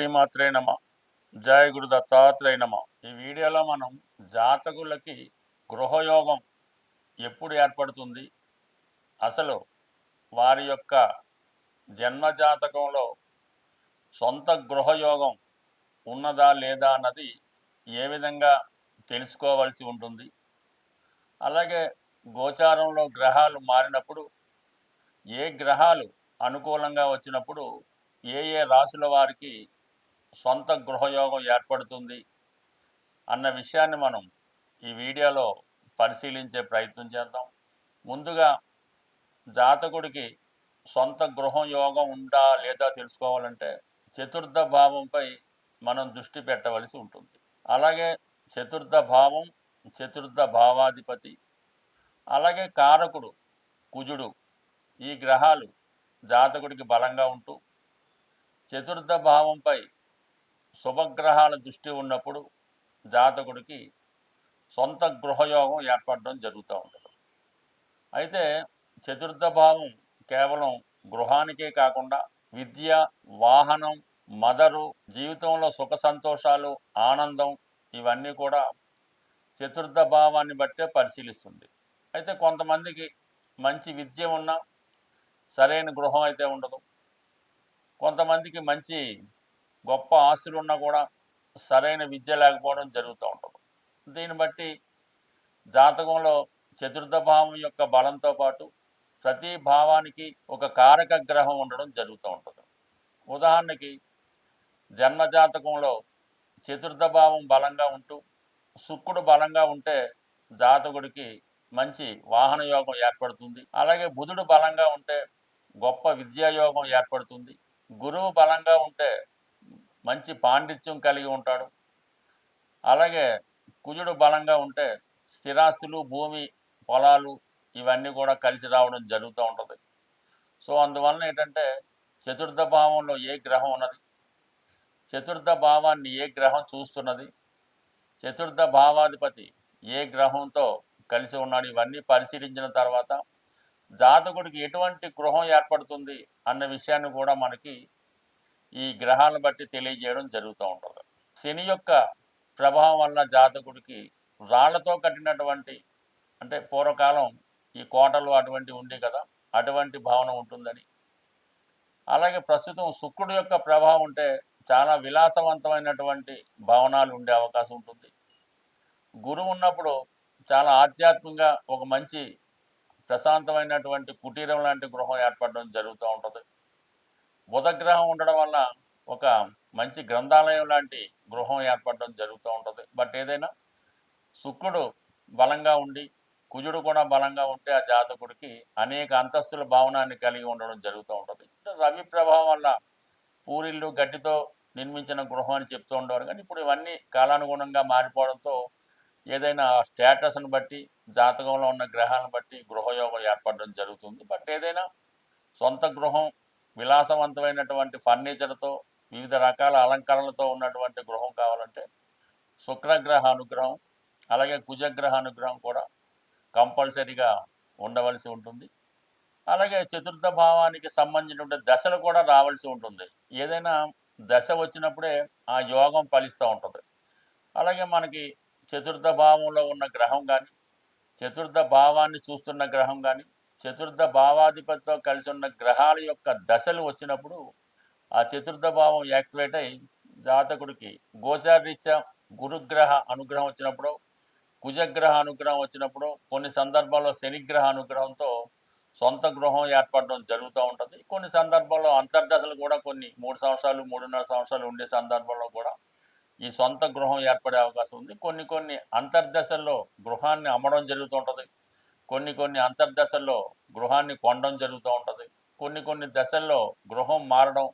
శ్రీమాత్రే నమ. జయ గురు దత్తాత్రేయ నమ. ఈ వీడియోలో మనం జాతకులకి గృహయోగం ఎప్పుడు ఏర్పడుతుంది? అసలు వారి యొక్క జన్మ జాతకంలో సొంత గృహయోగం ఉన్నదా లేదా అన్నది ఏ విధంగా తెలుసుకోవాల్సి ఉంటుంది? అలాగే గోచారంలో గ్రహాలు మారినప్పుడు ఏ గ్రహాలు అనుకూలంగా వచ్చినప్పుడు ఏ ఏ రాశుల వారికి సొంత గృహయోగం ఏర్పడుతుంది అన్న విషయాన్ని మనం ఈ వీడియోలో పరిశీలించే ప్రయత్నం చేద్దాం. ముందుగా జాతకుడికి సొంత గృహం యోగం ఉందా లేదా తెలుసుకోవాలంటే చతుర్థ భావంపై మనం దృష్టి పెట్టవలసి ఉంటుంది. అలాగే చతుర్థ భావం చతుర్థ భావాధిపతి అలాగే కారకుడు కుజుడు ఈ గ్రహాలు జాతకుడికి బలంగా ఉంటూ చతుర్థ భావంపై శుభగ్రహాల దృష్టి ఉన్నప్పుడు జాతకుడికి సొంత గృహయోగం ఏర్పడడం జరుగుతూ ఉంటుంది. అయితే చతుర్థ భావం కేవలం గృహానికే కాకుండా విద్య వాహనం మదరు జీవితంలో సుఖ సంతోషాలు ఆనందం ఇవన్నీ కూడా చతుర్థ భావాన్ని బట్టే పరిశీలిస్తుంది. అయితే కొంతమందికి మంచి విద్య ఉన్నా సరైన గృహం అయితే ఉండదు. కొంతమందికి మంచి గొప్ప ఆస్తులు ఉన్నా కూడా సరైన విద్య లేకపోవడం జరుగుతూ ఉంటుంది. దీన్ని బట్టి జాతకంలో చతుర్థ భావం యొక్క బలంతో పాటు ప్రతి భావానికి ఒక కారక గ్రహం ఉండడం జరుగుతూ ఉంటుంది. ఉదాహరణకి జన్మ జాతకంలో చతుర్థ భావం బలంగా ఉంటూ శుక్రుడు బలంగా ఉంటే జాతకుడికి మంచి వాహన యోగం ఏర్పడుతుంది. అలాగే బుధుడు బలంగా ఉంటే గొప్ప విద్యాయోగం ఏర్పడుతుంది. గురువు బలంగా ఉంటే మంచి పాండిత్యం కలిగి ఉంటాడు. అలాగే కుజుడు బలంగా ఉంటే స్థిరాస్తులు భూమి పొలాలు ఇవన్నీ కూడా కలిసి రావడం జరుగుతూ ఉంటుంది. సో అందువలన ఏంటంటే చతుర్థ భావంలో ఏ గ్రహం ఉన్నది? చతుర్థ భావాన్ని ఏ గ్రహం చూస్తున్నది? చతుర్థ భావాధిపతి ఏ గ్రహంతో కలిసి ఉన్నాడు? ఇవన్నీ పరిశీలించిన తర్వాత జాతకుడికి ఎటువంటి గృహం ఏర్పడుతుంది? అన్న విషయాన్ని కూడా మనకి ఈ గ్రహాలను బట్టి తెలియజేయడం జరుగుతూ ఉంటుంది. శని యొక్క ప్రభావం వల్ల జాతకుడికి రాళ్ళతో కట్టినటువంటి అంటే పూర్వకాలం ఈ కోటలు అటువంటి ఉండే కదా అటువంటి భావన ఉంటుందని. అలాగే ప్రస్తుతం శుక్రుడు యొక్క ప్రభావం ఉంటే చాలా విలాసవంతమైనటువంటి భవనాలు ఉండే అవకాశం ఉంటుంది. గురువు ఉన్నప్పుడు చాలా ఆధ్యాత్మికంగా ఒక మంచి ప్రశాంతమైనటువంటి కుటీరం లాంటి గృహం ఏర్పడడం జరుగుతూ ఉంటుంది. బుధగ్రహం ఉండడం వల్ల ఒక మంచి గ్రంథాలయం లాంటి గృహం ఏర్పడడం జరుగుతూ ఉంటుంది. బట్ ఏదైనా శుక్రుడు బలంగా ఉండి కుజుడు కూడా బలంగా ఉంటే ఆ జాతకుడికి అనేక అంతస్తుల భావనాన్ని కలిగి ఉండడం జరుగుతూ ఉంటుంది. రవి ప్రభావం వల్ల పూరిళ్ళు గడ్డితో నిర్మించిన గృహం అని చెప్తూ ఉండేవారు. కానీ ఇప్పుడు ఇవన్నీ కాలానుగుణంగా మారిపోవడంతో ఏదైనా స్టేటస్ని బట్టి జాతకంలో ఉన్న గ్రహాలను బట్టి గృహయోగం ఏర్పడడం జరుగుతుంది. బట్ ఏదైనా సొంత గృహం విలాసవంతమైనటువంటి ఫర్నిచర్తో వివిధ రకాల అలంకరణలతో ఉన్నటువంటి గృహం కావాలంటే శుక్రగ్రహ అనుగ్రహం అలాగే కుజగ్రహ అనుగ్రహం కూడా కంపల్సరీగా ఉండవలసి ఉంటుంది. అలాగే చతుర్థ భావానికి సంబంధించినటువంటి దశలు కూడా రావాల్సి ఉంటుంది. ఏదైనా దశ వచ్చినప్పుడే ఆ యోగం ఫలిస్తూ ఉంటుంది. అలాగే మనకి చతుర్థ భావంలో ఉన్న గ్రహం కానీ చతుర్థ భావాన్ని చూస్తున్న గ్రహం కానీ చతుర్థ భావాధిపతితో కలిసి ఉన్న గ్రహాల యొక్క దశలు వచ్చినప్పుడు ఆ చతుర్థ భావం యాక్టివేట్ అయి జాతకుడికి గోచారీత్యా గురుగ్రహ అనుగ్రహం వచ్చినప్పుడు కుజగ్రహ అనుగ్రహం వచ్చినప్పుడు కొన్ని సందర్భాల్లో శనిగ్రహ అనుగ్రహంతో సొంత గృహం ఏర్పడడం జరుగుతూ ఉంటుంది. కొన్ని సందర్భాల్లో అంతర్దశలు కూడా కొన్ని మూడు సంవత్సరాలు మూడున్నర సంవత్సరాలు ఉండే సందర్భంలో కూడా ఈ సొంత గృహం ఏర్పడే అవకాశం ఉంది. కొన్ని కొన్ని అంతర్దశల్లో గృహాన్ని అమ్మడం జరుగుతూ ఉంటుంది. కొన్ని కొన్ని అంతర్దశల్లో గృహాన్ని కొనడం జరుగుతూ ఉంటుంది. కొన్ని కొన్ని దశల్లో గృహం మారడం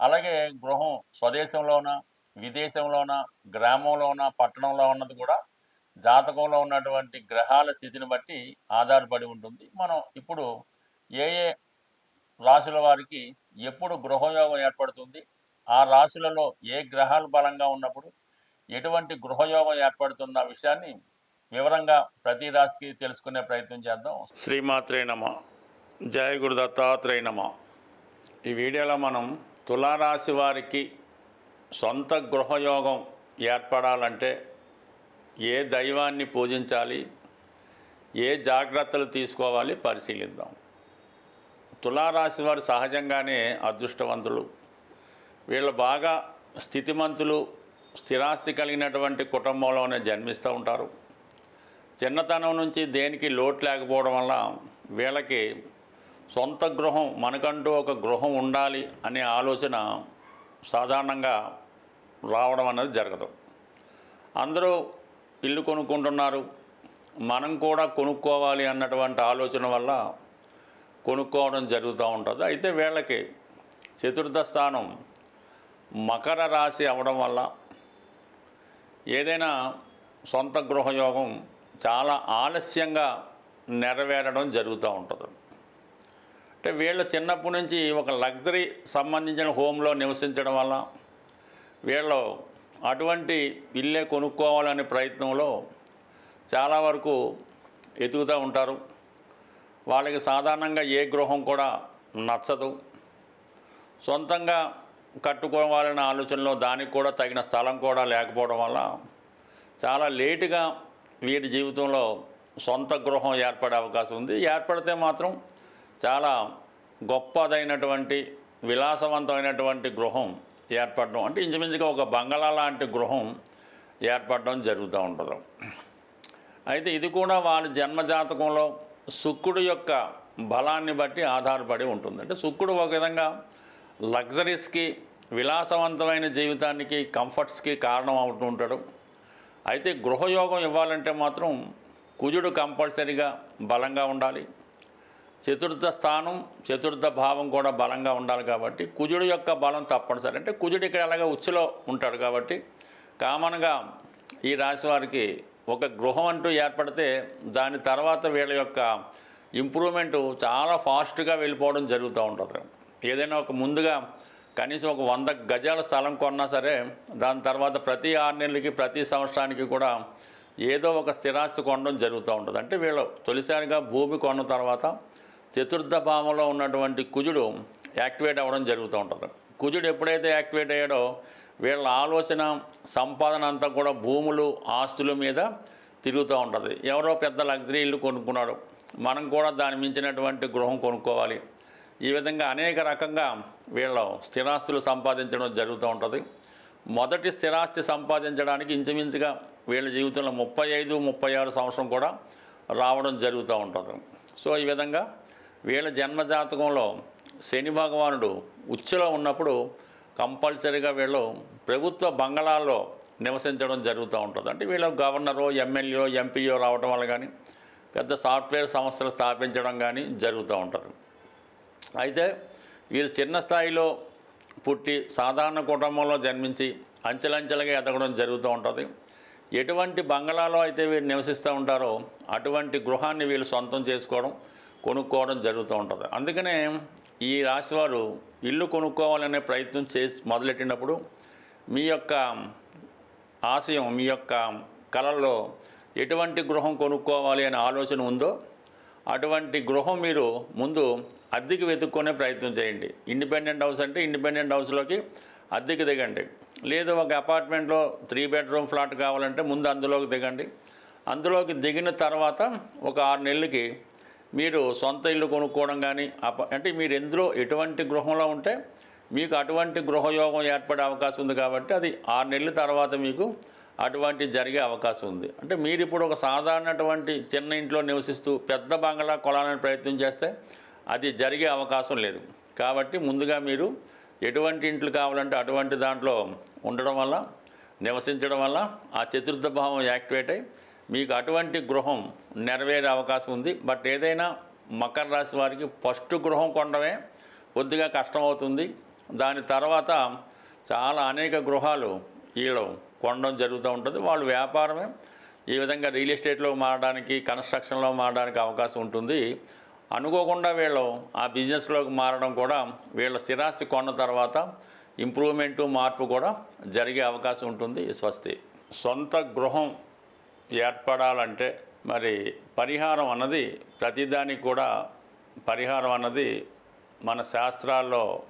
అలాగే గృహం స్వదేశంలోన విదేశంలోన గ్రామంలోన పట్టణంలో ఉన్నది కూడా జాతకంలో ఉన్నటువంటి గ్రహాల స్థితిని బట్టి ఆధారపడి ఉంటుంది. మనం ఇప్పుడు ఏ ఏ రాశుల వారికి ఎప్పుడు గృహయోగం ఏర్పడుతుంది ఆ రాశులలో ఏ గ్రహాలు బలంగా ఉన్నప్పుడు ఎటువంటి గృహయోగం ఏర్పడుతున్న విషయాన్ని వివరంగా ప్రతి రాశికి తెలుసుకునే ప్రయత్నం చేద్దాం. శ్రీమాత్రే నమ. జయ గురు దత్తాత్రేయ నమ. ఈ వీడియోలో మనం తులారాశి వారికి సొంత గృహయోగం ఏర్పడాలంటే ఏ దైవాన్ని పూజించాలి ఏ జాగ్రత్తలు తీసుకోవాలి పరిశీలిద్దాం. తులారాశి వారు సహజంగానే అదృష్టవంతులు. వీళ్ళు బాగా స్థితిమంతులు స్థిరాస్తి కలిగినటువంటి కుటుంబంలోనే జన్మిస్తూ ఉంటారు. చిన్నతనం నుంచి దేనికి లోటు లేకపోవడం వల్ల వీళ్ళకి సొంత గృహం మనకంటూ ఒక గృహం ఉండాలి అనే ఆలోచన సాధారణంగా రావడం అనేది జరగదు. అందరూ ఇల్లు కొనుక్కుంటున్నారు. మనం కూడా కొనుక్కోవాలి అన్నటువంటి ఆలోచన వల్ల కొనుక్కోవడం జరుగుతూ ఉంటుంది. అయితే వీళ్ళకి చతుర్థ స్థానం మకర రాశి అవడం వల్ల ఏదైనా సొంత గృహయోగం చాలా ఆలస్యంగా నెరవేరడం జరుగుతూ ఉంటుంది. అంటే వీళ్ళు చిన్నప్పటి నుంచి ఒక లగ్జరీ సంబంధించిన హోమ్లో నివసించడం వల్ల వీళ్ళు అటువంటి ఇల్లే కొనుక్కోవాలనే ప్రయత్నంలో చాలా వరకు ఎదుగుతూ ఉంటారు. వాళ్ళకి సాధారణంగా ఏ గృహం కూడా నచ్చదు. సొంతంగా కట్టుకోవాలనే ఆలోచనలో దానికి కూడా తగిన స్థలం కూడా లేకపోవడం వల్ల చాలా లేటుగా వీరి జీవితంలో సొంత గృహం ఏర్పడే అవకాశం ఉంది. ఏర్పడితే మాత్రం చాలా గొప్పదైనటువంటి విలాసవంతమైనటువంటి గృహం ఏర్పడడం అంటే ఇంచుమించుగా ఒక బంగళా లాంటి గృహం ఏర్పడడం జరుగుతూ ఉంటుంది. అయితే ఇది కూడా వారి జన్మజాతకంలో శుక్రుడు యొక్క బలాన్ని బట్టి ఆధారపడి ఉంటుంది. అంటే శుక్రుడు ఒక విధంగా లగ్జరీస్కి విలాసవంతమైన జీవితానికి కంఫర్ట్స్కి కారణం అవుతూ ఉంటాడు. అయితే గృహయోగం ఇవ్వాలంటే మాత్రం కుజుడు కంపల్సరీగా బలంగా ఉండాలి. చతుర్థ స్థానం చతుర్థ భావం కూడా బలంగా ఉండాలి కాబట్టి కుజుడు యొక్క బలం తప్పనిసరి. అంటే కుజుడు ఇక్కడ అలాగే ఉచ్చులో ఉంటాడు కాబట్టి కామన్గా ఈ రాశి వారికి ఒక గృహం అంటూ ఏర్పడితే దాని తర్వాత వీళ్ళ యొక్క ఇంప్రూవ్మెంట్ చాలా ఫాస్ట్గా వెళ్ళిపోవడం జరుగుతూ ఉంటుంది. ఏదైనా ఒక ముందుగా కనీసం ఒక వంద గజాల స్థలం కొన్నా సరే దాని తర్వాత ప్రతి ఆరు నెలలకి ప్రతి సంవత్సరానికి కూడా ఏదో ఒక స్థిరాస్తి కొనడం జరుగుతూ ఉంటుంది. అంటే వీళ్ళు తొలిసారిగా భూమి కొన్న తర్వాత చతుర్థ భావంలో ఉన్నటువంటి కుజుడు యాక్టివేట్ అవ్వడం జరుగుతూ ఉంటుంది. కుజుడు ఎప్పుడైతే యాక్టివేట్ అయ్యాడో వీళ్ళ ఆలోచన సంపాదన అంతా కూడా భూములు ఆస్తుల మీద తిరుగుతూ ఉంటుంది. ఎవరో పెద్ద లగ్జరీ ఇల్లు కొనుక్కున్నాడు. మనం కూడా దాని మించినటువంటి గృహం కొనుక్కోవాలి. ఈ విధంగా అనేక రకంగా వీళ్ళు స్థిరాస్తులు సంపాదించడం జరుగుతూ ఉంటుంది. మొదటి స్థిరాస్తి సంపాదించడానికి ఇంచుమించుగా వీళ్ళ జీవితంలో ముప్పై ఐదు ముప్పై ఆరు సంవత్సరం కూడా రావడం జరుగుతూ ఉంటుంది. సో ఈ విధంగా వీళ్ళ జన్మజాతకంలో శని భగవానుడు ఉచ్చులో ఉన్నప్పుడు కంపల్సరీగా వీళ్ళు ప్రభుత్వ బంగళాల్లో నివసించడం జరుగుతూ ఉంటుంది. అంటే వీళ్ళు గవర్నరో ఎమ్మెల్యేలో ఎంపీఓ రావడం వల్ల కానీ పెద్ద సాఫ్ట్వేర్ సంస్థలు స్థాపించడం కానీ జరుగుతూ ఉంటుంది. అయితే వీరు చిన్న స్థాయిలో పుట్టి సాధారణ కుటుంబంలో జన్మించి అంచెలంచెలుగా ఎదగడం జరుగుతూ ఉంటుంది. ఎటువంటి బంగళాలో అయితే వీరు నివసిస్తూ ఉంటారో అటువంటి గృహాన్ని వీళ్ళు సొంతం చేసుకోవడం కొనుక్కోవడం జరుగుతూ ఉంటుంది. అందుకనే ఈ రాశివారు ఇల్లు కొనుక్కోవాలనే ప్రయత్నం చేసి మొదలెట్టినప్పుడు మీ యొక్క ఆశయం మీ యొక్క కళల్లో ఎటువంటి గృహం కొనుక్కోవాలి అనే ఆలోచన ఉందో అటువంటి గృహం మీరు ముందు అద్దెకి వెతుక్కునే ప్రయత్నం చేయండి. ఇండిపెండెంట్ హౌస్ అంటే ఇండిపెండెంట్ హౌస్లోకి అద్దెకి దిగండి. లేదు ఒక అపార్ట్మెంట్లో త్రీ బెడ్రూమ్ ఫ్లాట్ కావాలంటే ముందు అందులోకి దిగండి. అందులోకి దిగిన తర్వాత ఒక ఆరు నెలలకి మీరు సొంత ఇల్లు కొనుక్కోవడం కానీ అప అంటే మీరు ఎందులో ఎటువంటి గృహంలో ఉంటే మీకు అటువంటి గృహయోగం ఏర్పడే అవకాశం ఉంది కాబట్టి అది ఆరు నెలల తర్వాత మీకు అటువంటి జరిగే అవకాశం ఉంది. అంటే మీరు ఇప్పుడు ఒక సాధారణటువంటి చిన్న ఇంట్లో నివసిస్తూ పెద్ద బంగ్లా కొలాలని ప్రయత్నం చేస్తే అది జరిగే అవకాశం లేదు. కాబట్టి ముందుగా మీరు ఎటువంటి ఇంట్లు కావాలంటే అటువంటి దాంట్లో ఉండడం వల్ల నివసించడం వల్ల ఆ చతుర్థ భావం యాక్టివేట్ అయ్యి మీకు అటువంటి గృహం నెరవేరే అవకాశం ఉంది. బట్ ఏదైనా మకర రాశి వారికి ఫస్ట్ గృహం కొనడమే కొద్దిగా కష్టమవుతుంది. దాని తర్వాత చాలా అనేక గృహాలు వీళ్ళు కొనడం జరుగుతూ ఉంటుంది. వాళ్ళు వ్యాపారమే. ఈ విధంగా రియల్ ఎస్టేట్లో మారడానికి కన్స్ట్రక్షన్లో మారడానికి అవకాశం ఉంటుంది. అనుకోకుండా వీళ్ళు ఆ బిజినెస్లోకి మారడం కూడా వీళ్ళ స్థిరాస్తి కొన్న తర్వాత ఇంప్రూవ్మెంటు మార్పు కూడా జరిగే అవకాశం ఉంటుంది. స్వస్తి. సొంత గృహం ఏర్పడాలంటే మరి పరిహారం అన్నది ప్రతిదానికి కూడా పరిహారం అన్నది మన శాస్త్రాల్లో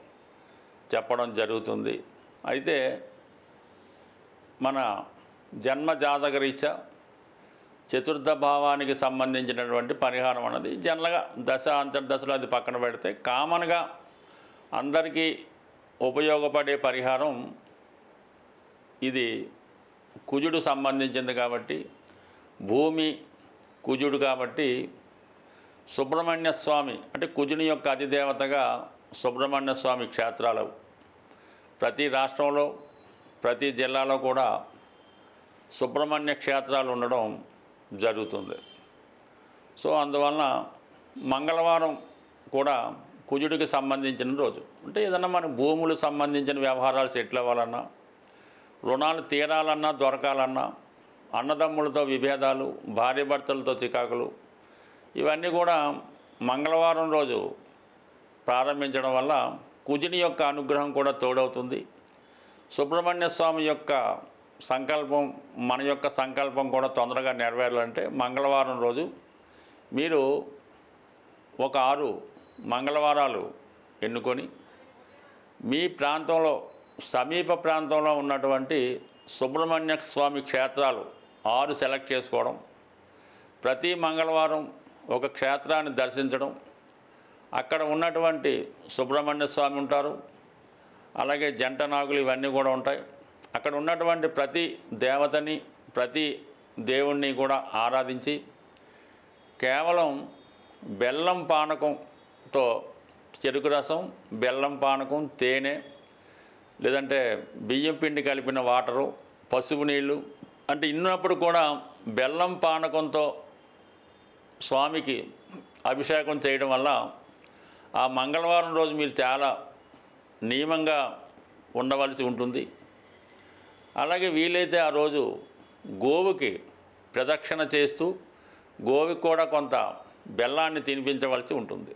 చెప్పడం జరుగుతుంది. అయితే మన జన్మ జాతకరీత్యా చతుర్థ భావానికి సంబంధించినటువంటి పరిహారం అన్నది జనరల్గా దశ అంతర్దశలో అది పక్కన పెడితే కామన్గా అందరికీ ఉపయోగపడే పరిహారం ఇది కుజుడు సంబంధించింది కాబట్టి భూమి కుజుడు కాబట్టి సుబ్రహ్మణ్య స్వామి అంటే కుజుని యొక్క అధిదేవతగా సుబ్రహ్మణ్య స్వామి క్షేత్రాలు. ప్రతి రాష్ట్రంలో ప్రతి జిల్లాలో కూడా సుబ్రహ్మణ్య క్షేత్రాలు ఉండడం జరుగుతుంది. సో అందువలన మంగళవారం కూడా కుజుడికి సంబంధించిన రోజు. అంటే ఏదన్నా మన భూములు సంబంధించిన వ్యవహారాలు సెటిల్ అవ్వాలన్నా రుణాలు తీరాలన్నా దొరకాలన్నా అన్నదమ్ములతో విభేదాలు భార్యభర్తలతో చికాకులు ఇవన్నీ కూడా మంగళవారం రోజు ప్రారంభించడం వల్ల కుజుని యొక్క అనుగ్రహం కూడా తోడవుతుంది. సుబ్రహ్మణ్య స్వామి యొక్క సంకల్పం మన యొక్క సంకల్పం కూడా తొందరగా నెరవేరాలంటే మంగళవారం రోజు మీరు ఒక ఆరు మంగళవారాలు ఎన్నుకొని మీ ప్రాంతంలో సమీప ప్రాంతంలో ఉన్నటువంటి సుబ్రహ్మణ్య స్వామి క్షేత్రాలు ఆరు సెలెక్ట్ చేసుకోవడం ప్రతి మంగళవారం ఒక క్షేత్రాన్ని దర్శించడం అక్కడ ఉన్నటువంటి సుబ్రహ్మణ్య స్వామి ఉంటారు అలాగే జంట నాగులు ఇవన్నీ కూడా ఉంటాయి. అక్కడ ఉన్నటువంటి ప్రతి దేవతని ప్రతి దేవుణ్ణి కూడా ఆరాధించి కేవలం బెల్లం పానకంతో చెరుకు రసం బెల్లం పానకం తేనె లేదంటే బియ్యం పిండి కలిపిన వాటరు పసుపు నీళ్ళు అంటే ఇన్నప్పుడు కూడా బెల్లం పానకంతో స్వామికి అభిషేకం చేయడం వల్ల ఆ మంగళవారం రోజు మీరు చాలా నియమంగా ఉండవలసి ఉంటుంది. అలాగే వీలైతే ఆ రోజు గోవుకి ప్రదక్షిణ చేస్తూ గోవుకి కూడా కొంత బెల్లాన్ని తినిపించవలసి ఉంటుంది.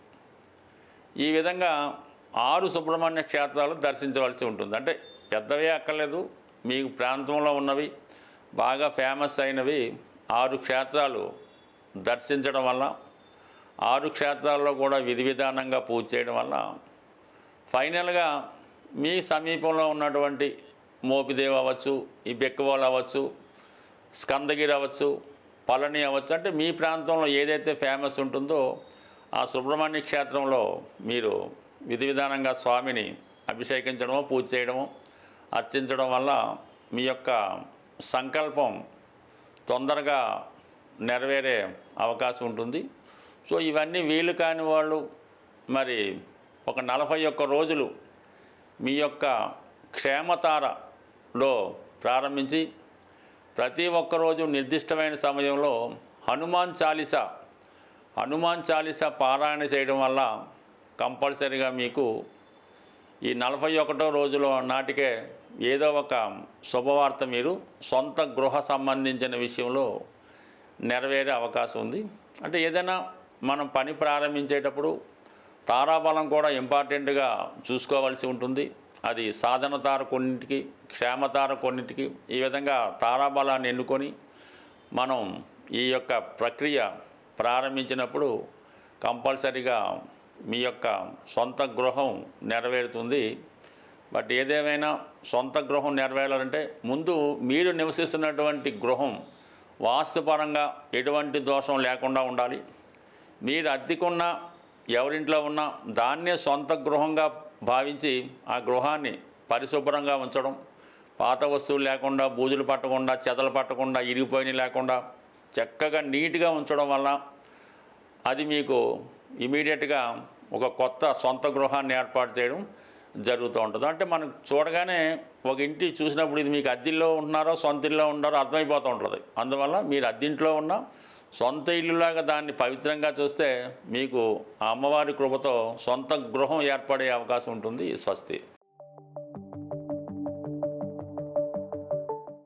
ఈ విధంగా ఆరు సుబ్రహ్మణ్య క్షేత్రాలు దర్శించవలసి ఉంటుంది. అంటే పెద్దవే అక్కర్లేదు మీకు ప్రాంతంలో ఉన్నవి బాగా ఫేమస్ అయినవి ఆరు క్షేత్రాలు దర్శించడం వల్ల ఆరు క్షేత్రాల్లో కూడా విధి విధానంగా పూజ చేయడం వల్ల ఫైనల్గా మీ సమీపంలో ఉన్నటువంటి మోపిదేవి అవ్వచ్చు ఈ బెక్కవాళ్ళు అవ్వచ్చు స్కందగిరి అవ్వచ్చు పళని అవ్వచ్చు అంటే మీ ప్రాంతంలో ఏదైతే ఫేమస్ ఉంటుందో ఆ సుబ్రహ్మణ్య క్షేత్రంలో మీరు విధి విధానంగా స్వామిని అభిషేకించడమో పూజ చేయడమో అర్చించడం వల్ల మీ యొక్క సంకల్పం తొందరగా నెరవేరే అవకాశం ఉంటుంది. సో ఇవన్నీ వీలు కాని వాళ్ళు మరి ఒక నలభై ఒక్క రోజులు మీ యొక్క క్షేమతార లో ప్రారంభించి ప్రతి ఒక్క రోజు నిర్దిష్టమైన సమయంలో హనుమాన్ చాలీసా హనుమాన్ చాలీసా పారాయణ చేయడం వల్ల కంపల్సరీగా మీకు ఈ నలభై ఒకటో రోజులో నాటికే ఏదో ఒక శుభవార్త మీరు సొంత గృహ సంబంధించిన విషయంలో నెరవేరే అవకాశం ఉంది. అంటే ఏదైనా మనం పని ప్రారంభించేటప్పుడు తారాబలం కూడా ఇంపార్టెంట్గా చూసుకోవాల్సి ఉంటుంది. అది సాధన తార కొన్నింటికి క్షేమతార కొన్నింటికి ఈ విధంగా తారాబలాన్ని ఎన్నుకొని మనం ఈ యొక్క ప్రక్రియ ప్రారంభించినప్పుడు కంపల్సరిగా మీ యొక్క సొంత గృహం నెరవేరుతుంది. బట్ ఏదేమైనా సొంత గృహం నెరవేరాలంటే ముందు మీరు నివసిస్తున్నటువంటి గృహం వాస్తుపరంగా ఎటువంటి దోషం లేకుండా ఉండాలి. మీరు అద్దెకున్న ఎవరింట్లో ఉన్నా దాన్నే సొంత గృహంగా భావించి ఆ గృహాన్ని పరిశుభ్రంగా ఉంచడం పాత వస్తువులు లేకుండా బూజులు పట్టకుండా చెదలు పట్టకుండా ఇరిగిపోయినవి లేకుండా చక్కగా నీట్గా ఉంచడం వల్ల అది మీకు ఇమీడియట్గా ఒక కొత్త సొంత గృహాన్ని ఏర్పాటు చేయడం జరుగుతూ ఉంటుంది. అంటే మనం చూడగానే ఒక ఇంటి చూసినప్పుడు ఇది మీకు అద్దెల్లో ఉంటున్నారో సొంత ఇల్లో ఉన్నారో అర్థమైపోతూ ఉంటుంది. అందువల్ల మీరు అద్దెంట్లో ఉన్న సొంత ఇల్లులాగా దాన్ని పవిత్రంగా చూస్తే మీకు ఆ అమ్మవారి కృపతో సొంత గృహం ఏర్పడే అవకాశం ఉంటుంది స్వస్తి.